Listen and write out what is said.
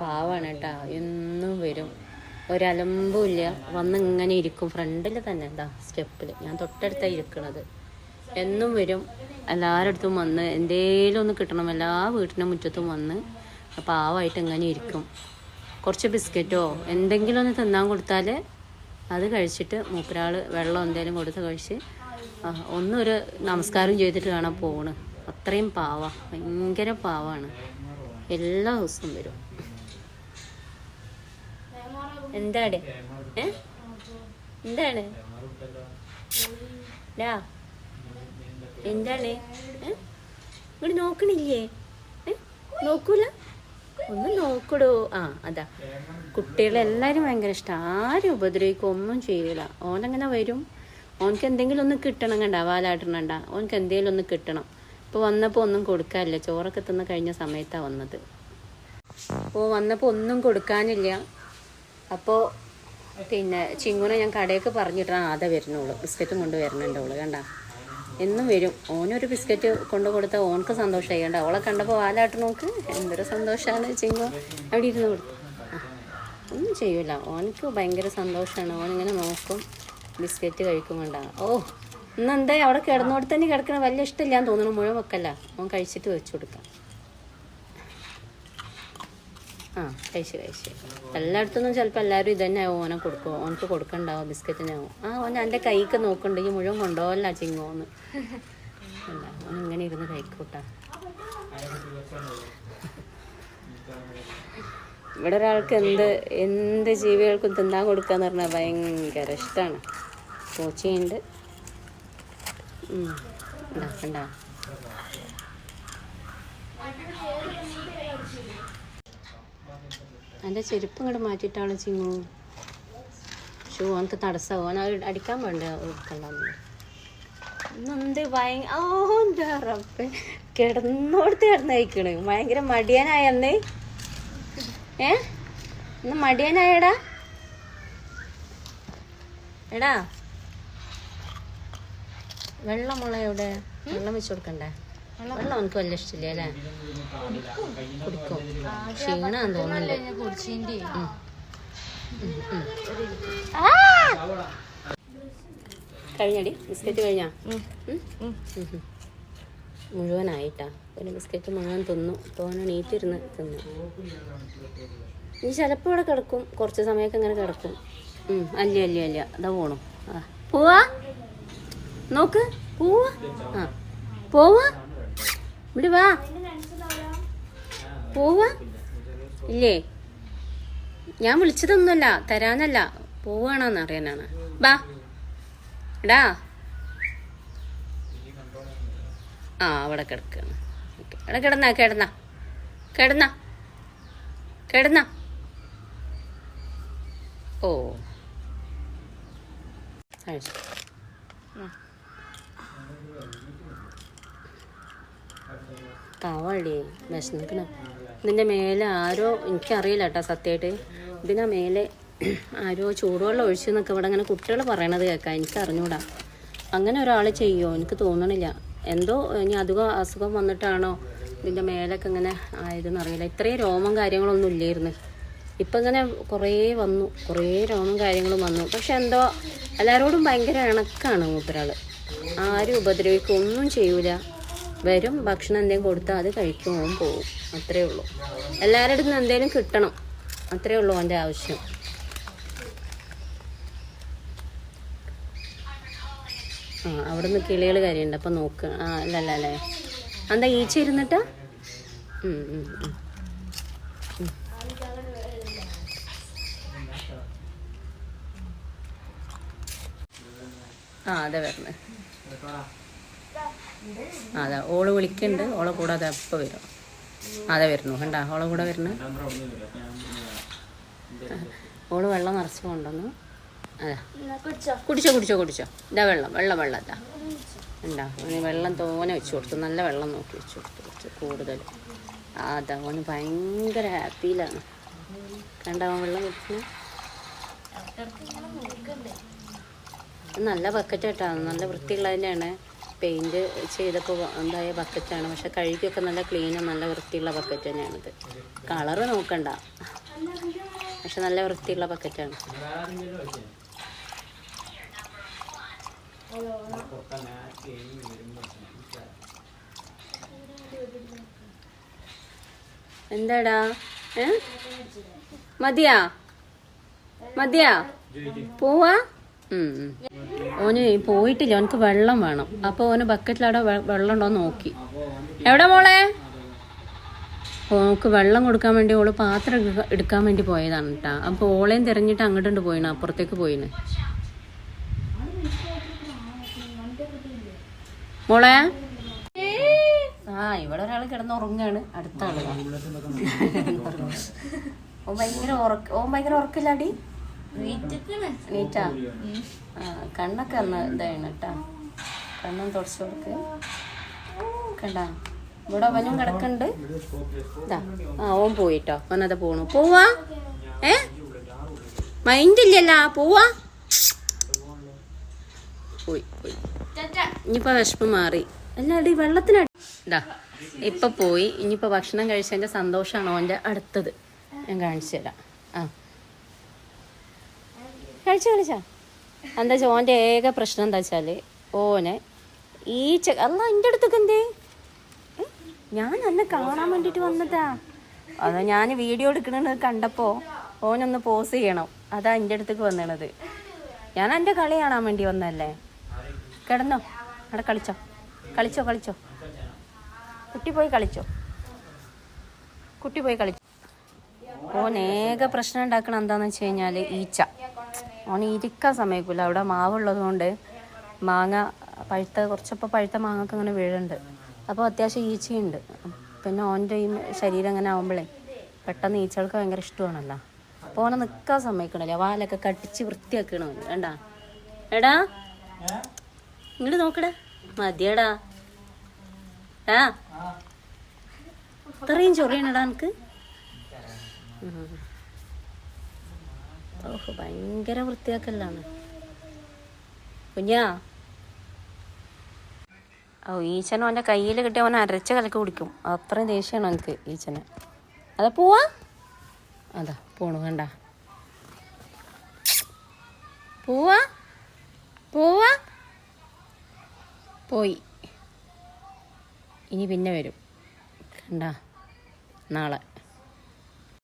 പാവാണ് കേട്ടാ. എന്നും വരും. ഒരലമ്പുമില്ല. വന്ന് ഇങ്ങനെ ഇരിക്കും. ഫ്രണ്ടിൽ തന്നെ എന്താ സ്റ്റെപ്പിൽ ഞാൻ തൊട്ടടുത്താണ് ഇരിക്കണത്. എന്നും വരും. എല്ലാവരുടെ അടുത്തും വന്ന് എന്തേലും ഒന്ന് കിട്ടണം. എല്ലാ വീട്ടിന്റെ മുറ്റത്തും വന്ന് പാവമായിട്ട് ഇങ്ങനെ ഇരിക്കും. കുറച്ച് ബിസ്ക്കറ്റോ എന്തെങ്കിലും ഒന്ന് തിന്നാൻ കൊടുത്താൽ അത് കഴിച്ചിട്ട് മൂപ്പരാൾ വെള്ളം എന്തെങ്കിലും കൊടുത്ത് കഴിച്ച് ഒന്നൊരു നമസ്കാരം ചെയ്തിട്ട് കാണാൻ പോണ്. അത്രയും പാവ. ഭയങ്കര പാവാണ്. എല്ലാ ദിവസവും വരും. എന്താണ്? എന്താണ്? എന്താണ്? ഇങ്ങോട്ട് നോക്കണില്ലേ? നോക്കൂല? ഒന്ന് നോക്കടോ. ആ അതാ. കുട്ടികളെല്ലാവരും ഭയങ്കര ഇഷ്ടം. ആരും ഉപദ്രവിക്കും ഒന്നും ചെയ്യൂല. ഓനങ്ങനെ വരും. ഓനക്ക് എന്തെങ്കിലും ഒന്ന് കിട്ടണം കണ്ട വാലാട്ടണണ്ട ഓനക്ക് എന്തെങ്കിലും ഒന്ന് കിട്ടണം. ഇപ്പോൾ വന്നപ്പോൾ ഒന്നും കൊടുക്കാനില്ല. ചോറൊക്കെ തിന്ന് കഴിഞ്ഞ സമയത്താണ് വന്നത്. അപ്പോൾ വന്നപ്പോൾ ഒന്നും കൊടുക്കാനില്ല. അപ്പോൾ പിന്നെ ചിങ്ങുനെ ഞാൻ കടയൊക്കെ പറഞ്ഞിട്ടാണ് ആദ്യം വരുന്നുള്ളൂ. ബിസ്ക്കറ്റും കൊണ്ട് വരുന്നുണ്ട് അവൾ കണ്ട? എന്നും വരും. ഓനൊരു ബിസ്ക്കറ്റ് കൊണ്ടു കൊടുത്താൽ ഓനക്ക് സന്തോഷമായി കണ്ട അവളെ കണ്ടപ്പോൾ വാലാട്ട് നോക്ക്. എന്തൊരു സന്തോഷമാണ് ചിങ്ങു. അവിടെ ഇരുന്ന് കൊടുത്തു ഒന്നും ചെയ്യൂല. ഓനക്ക് ഭയങ്കര സന്തോഷമാണ് ഓനിങ്ങനെ നോക്കും. ബിസ്ക്കറ്റ് കഴിക്കും കണ്ട ഓ ഇന്നെന്താ? അവിടെ കിടന്നോട് തന്നെ കിടക്കണ വലിയ ഇഷ്ടമില്ലാന്ന് തോന്നുന്നു മുഴുവൻ വെക്കല്ല. ഓൻ കഴിച്ചിട്ട് വെച്ചു കൊടുക്കാം. ആ കഴിച്ച് കഴിച്ച്. എല്ലായിടത്തൊന്നും ചിലപ്പോൾ എല്ലാവരും ഇതന്നെ ഓനെ കൊടുക്കും ഓനക്ക് കൊടുക്കണ്ടാവും ബിസ്ക്കറ്റിനാവും ആ ഓൻ എന്റെ കൈക്ക് നോക്കണ്ടെങ്കിൽ മുഴുവൻ കൊണ്ടുപോകല്ല ചിങ്ങോന്ന്. അല്ല ഓൻ ഇങ്ങനെ ഇരുന്ന് കഴിക്കൂട്ടാ. ഇവിടെ ഒരാൾക്ക് എന്ത് എന്ത് ജീവികൾക്കും തിന്നാൻ കൊടുക്കുക എന്ന് പറഞ്ഞാൽ ഭയങ്കര ഇഷ്ടമാണ് പൂച്ചയുണ്ട്. ഉം. ഇണ്ടാ, കണ്ടാ എന്റെ ചെരുപ്പ് ഇങ്ങോട്ട് മാറ്റിയിട്ടാണ് ചിങ്ങു. ഷൂ അവനക്ക് തടസ്സമോ അത് അടിക്കാൻ വേണ്ട കണ്ടാന്ന് എന്ത് ഭയ ഓ കിടന്നോടത്ത് കിടന്നയക്കണ് ഭയങ്കര മടിയനായെന്നേ ഏ? ഇന്ന് മടിയനായടാ. എടാ. വെള്ളം മുള എവിടെ? വെള്ളം വെച്ച് കൊടുക്കണ്ടേ? വെള്ളം. അവനക്ക് വലിയ ഇഷ്ടമില്ല അല്ലേ? കുടിക്കും. ക്ഷീണാന്ന് തോന്നുന്നുണ്ട്. കഴിഞ്ഞടി? ബിസ്ക്കറ്റ് കഴിഞ്ഞാ. മുഴുവനായിട്ടാ. ഒരു ബിസ്ക്കറ്റ് മുഴുവൻ തിന്നു. തോന്നു നീറ്റിരുന്ന് തിന്നു. ഇനി ചിലപ്പോൾ ഇവിടെ കിടക്കും. കുറച്ച് സമയമൊക്കെ ഇങ്ങനെ കിടക്കും. അല്ല അല്ല അല്ല. അതാ പോണു. പോവാ? നോക്ക്. പോവാ? ആ. പോവാ? ഇവിടെ വാ. പോവാ? ഇല്ലേ? ഞാൻ വിളിച്ചതൊന്നുമല്ല തരാനല്ല പോവാണോന്ന് അറിയാനാണ്. ബാ എടാ. ആ അവിടെ കിടക്കാണ്. അവിടെ കിടന്ന കിടന്ന. കിടന്ന. കിടന്ന. ഓ. കഴിച്ചു പാവള്ളി വിശന്നിക്കണം. ഇതിന്റെ മേലെ ആരോ എനിക്കറിയില്ല കേട്ടോ സത്യമായിട്ട് ഇതിന്റെ മേലെ ആരോ ചൂടുവെള്ളം ഒഴിച്ചു എന്നൊക്കെ ഇവിടെ അങ്ങനെ കുട്ടികൾ പറയണത് കേൾക്കാം. എനിക്ക് അറിഞ്ഞൂടാ അങ്ങനെ ഒരാൾ ചെയ്യുമോ എനിക്ക് തോന്നണില്ല. എന്തോ ഇനി അധികം അസുഖം വന്നിട്ടാണോ ഇതിന്റെ മേലൊക്കെ ഇങ്ങനെ ആയതെന്ന് അറിയില്ല. ഇത്രയും രോമം കാര്യങ്ങളൊന്നും ഇല്ലായിരുന്നു. ഇപ്പം ഇങ്ങനെ കുറേ വന്നു. കുറേ രോമം കാര്യങ്ങളും വന്നു. പക്ഷെ എന്തോ എല്ലാവരോടും ഭയങ്കര ഇണക്കാണ് മൂപ്പരാൾ ആരും ഉപദ്രവിക്കൊന്നും ചെയ്യൂല. വരും. ഭക്ഷണം എന്തെങ്കിലും കൊടുത്താൽ അത് കഴിക്കും പോവും. അത്രേ ഉള്ളൂ. എല്ലാവരുടെ നിന്ന് എന്തെങ്കിലും കിട്ടണം. അത്രേ ഉള്ളൂ അവന്റെ ആവശ്യം. ആ അവിടെ നിന്ന് കിളികൾ കാര്യമുണ്ട് അപ്പം നോക്ക്. ആ അല്ല അല്ല എന്താ ഈച്ച ഇരുന്നിട്ടാ. ആ അതെ വരണേ. അതാ ഓൾ വിളിക്കുന്നുണ്ട് ഓളെ കൂടെ അതെ എപ്പോൾ വരും. അതെ വരുന്നു. കണ്ടാ ഓളെ കൂടെ വരുന്നു. ഓൾ വെള്ളം നിറച്ച് കൊണ്ടുവന്നു. അതെ. കുടിച്ചോ കുടിച്ചോ കുടിച്ചോ. ഇതാ വെള്ളം വെള്ളം വെള്ളം അതാ ഉണ്ടാ വെള്ളം തോനെ വെച്ച് കൊടുത്തു. നല്ല വെള്ളം നോക്കി വെച്ച് കൊടുത്തു കുറച്ച് കൂടുതൽ അതാ ഓന് ഭയങ്കര ഹാപ്പിയിലാണ്. കണ്ട അവൻ വെള്ളം വെക്കുന്നു നല്ല ബക്കറ്റ് കേട്ടോ നല്ല വൃത്തിയുള്ളതിന്റെ തന്നെയാണ് പെയിന്റ് ചെയ്തപ്പോൾ എന്തായ ബക്കറ്റാണ്. പക്ഷെ കഴുകിയൊക്കെ നല്ല ക്ലീനും നല്ല വൃത്തിയുള്ള ബക്കറ്റ് തന്നെയാണിത്. കളറ് നോക്കണ്ട. പക്ഷെ നല്ല വൃത്തിയുള്ള ബക്കറ്റാണ്. എന്താടാ? ഏ? മതിയാ? മതിയാ? പോവാ. ഓന് പോയിട്ടില്ല ഓനക്ക് വെള്ളം വേണം. അപ്പൊ ഓന് ബക്കറ്റിൽ അവിടെ വെള്ളം ഉണ്ടോ നോക്കി. എവിടെ മോളെ? ഓക്ക് വെള്ളം കൊടുക്കാൻ വേണ്ടി ഓൾ പാത്രം എടുക്ക- എടുക്കാൻ വേണ്ടി പോയതാണ് കേട്ടാ അപ്പൊ ഓളെയും തിരഞ്ഞിട്ട് അങ്ങോട്ടുണ്ട് പോയിന് അപ്പുറത്തേക്ക് പോയിന് മോളെ? ആ ഇവിടെ ഒരാൾ കിടന്നുറങ്ങാണ് അടുത്ത ആൾ. ഓൻ ഭയങ്കര ഓൻ ഭയങ്കര ഉറക്കില്ലാടി? നീറ്റാ? കണ്ണൊക്കെ ഒന്ന് ഇതാണ് കേട്ടാ കണ്ണും തുടച്ചു കൊടുക്ക്. കണ്ട? ഇവിടെ അവനും കിടക്കുന്നുണ്ട് ഇതാ ആ ഓൻ പോയിട്ടോ. ഓനത് പോണു. പോവാ? ഏ? മൈൻഡ് ഇല്ലല്ല. പോവാ? പോയി പോയി. ഇനിയിപ്പോ വിശപ്പ് മാറി. അല്ലാടി വെള്ളത്തിനടി ഇതാ ഇപ്പൊ പോയി. ഇനിയിപ്പോ ഭക്ഷണം കഴിച്ചതിന്റെ സന്തോഷമാണ് ഓന്റെ അടുത്തത്. ഞാൻ കാണിച്ചു തരാം. ആ. കഴിച്ചു കളിച്ചാ? എന്താ വെച്ചാൽ ഓന്റെ ഏക പ്രശ്നം എന്താ വെച്ചാൽ ഓനെ ഈ ചെ അല്ല എന്റെ അടുത്തൊക്കെ എന്തേ? ഞാൻ അന്നെ കാണാൻ വേണ്ടിയിട്ട് വന്നതാ. അത് ഞാൻ വീഡിയോ എടുക്കണത് കണ്ടപ്പോൾ ഓനൊന്ന് പോസ് ചെയ്യണം. അതാ എന്റെ അടുത്തേക്ക് വന്നണത്. ഞാൻ എന്റെ കളി കാണാൻ വേണ്ടി വന്നതല്ലേ? കിടന്നോ. അവിടെ കളിച്ചോ. കളിച്ചോ കളിച്ചോ. കുട്ടി പോയി കളിച്ചോ. കുട്ടി പോയി കളിച്ചോ. ഓൻ ഏക പ്രശ്നം ഉണ്ടാക്കണം എന്താണെന്ന് വെച്ച് കഴിഞ്ഞാൽ ഈച്ച. ഓൻ ഇരിക്കാൻ സമയക്കില്ല അവിടെ മാവുള്ളത് കൊണ്ട് മാങ്ങ പഴുത്ത കുറച്ചപ്പോൾ പഴുത്ത മാങ്ങൊക്കെ അങ്ങനെ വീഴുന്നുണ്ട്. അപ്പോൾ അത്യാവശ്യം ഈച്ചയുണ്ട്. പിന്നെ ഓന്റെ ഈ ശരീരം അങ്ങനെ ആകുമ്പോഴേ പെട്ടെന്ന് ഈച്ചകൾക്ക് ഭയങ്കര ഇഷ്ടമാണല്ലോ. അപ്പോൾ ഓനെ നിൽക്കാൻ സമ്മതിക്കണല്ലോ. വാലൊക്കെ കടിച്ച് വൃത്തിയാക്കണോ? വേണ്ടാ. എടാ ഇങ്ങോട്ട് നോക്കടാ. മതിയടാ. ആ. ഇത്രയും ചൊറിയണടാ എനിക്ക് ഓഹ് ഭയങ്കര വൃത്തിയാക്കലാണ്. കുഞ്ഞാ. ഓ ഈശൻ അവന്റെ കയ്യിൽ കിട്ടിയ അവൻ അരച്ച കലക്ക് കുടിക്കും. അത്രയും ദേഷ്യമാണ് എനിക്ക് ഈച്ചനെ. അതാ പോവാ. അതാ പോണു വേണ്ട. പോവാ. പോവാ. പോയി. ഇനി പിന്നെ വരും. കണ്ട. നാളെ.